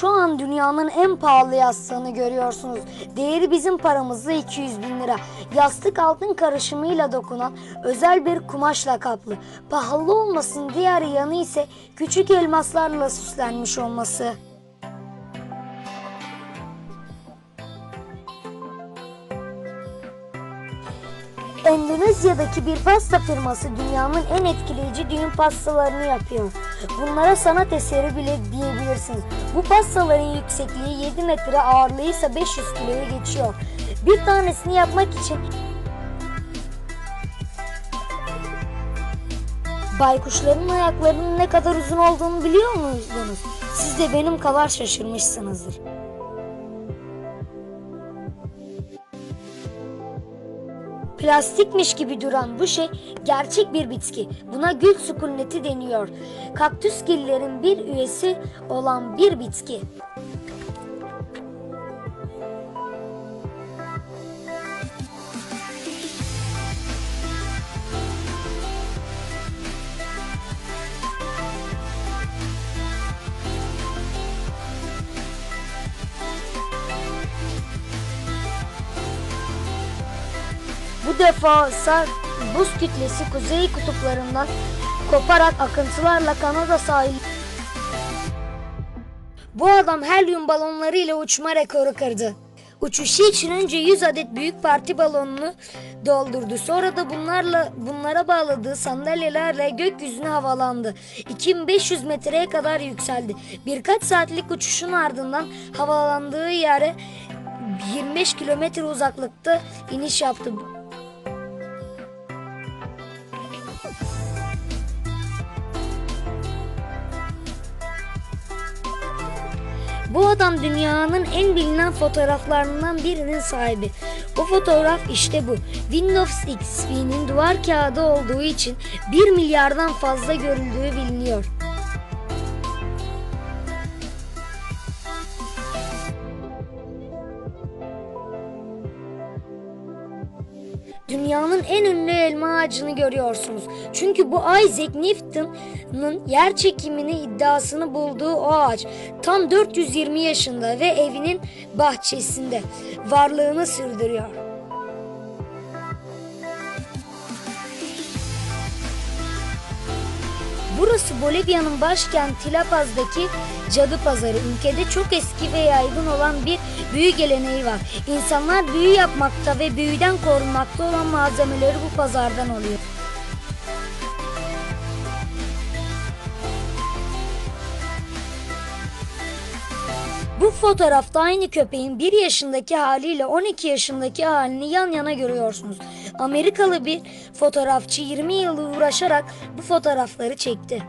Şu an dünyanın en pahalı yastığını görüyorsunuz. Değeri bizim paramızda 200 bin lira. Yastık altın karışımıyla dokunan özel bir kumaşla kaplı. Pahalı olmasın diğer yanı ise küçük elmaslarla süslenmiş olması. Endonezya'daki bir pasta firması dünyanın en etkileyici düğün pastalarını yapıyor. Bunlara sanat eseri bile diyebilirsiniz. Bu pastaların yüksekliği 7 metre, ağırlığı ise 500 kiloya geçiyor. Bir tanesini yapmak için baykuşların ayaklarının ne kadar uzun olduğunu biliyor muydunuz? Siz de benim kadar şaşırmışsınızdır. Plastikmiş gibi duran bu şey gerçek bir bitki. Buna gül sukulneti deniyor. Kaktüs gillerin bir üyesi olan bir bitki. Bu defa ise buz kütlesi kuzey kutuplarından koparak akıntılarla Kanada sahili bu adam helyum balonlarıyla uçma rekoru kırdı. Uçuşu için önce 100 adet büyük parti balonunu doldurdu. Sonra da bunlarla bunlara bağladığı sandalyelerle gökyüzüne havalandı. 2500 metreye kadar yükseldi. Birkaç saatlik uçuşun ardından havalandığı yere 25 kilometre uzaklıkta iniş yaptı. Bu adam dünyanın en bilinen fotoğraflarından birinin sahibi. Bu fotoğraf işte bu. Windows XP'nin duvar kağıdı olduğu için 1 milyardan fazla görüldüğü biliniyor. Dünyanın en ünlü elma ağacını görüyorsunuz. Çünkü bu Isaac Newton'un yer çekimini iddiasını bulduğu o ağaç tam 420 yaşında ve evinin bahçesinde varlığını sürdürüyor. Burası Bolivya'nın başkenti La Paz'daki cadı pazarı. Ülkede çok eski ve yaygın olan bir büyü geleneği var. İnsanlar büyü yapmakta ve büyüden korunmakta olan malzemeleri bu pazardan alıyor. Bu fotoğrafta aynı köpeğin 1 yaşındaki haliyle 12 yaşındaki halini yan yana görüyorsunuz. Amerikalı bir fotoğrafçı 20 yıl uğraşarak bu fotoğrafları çekti.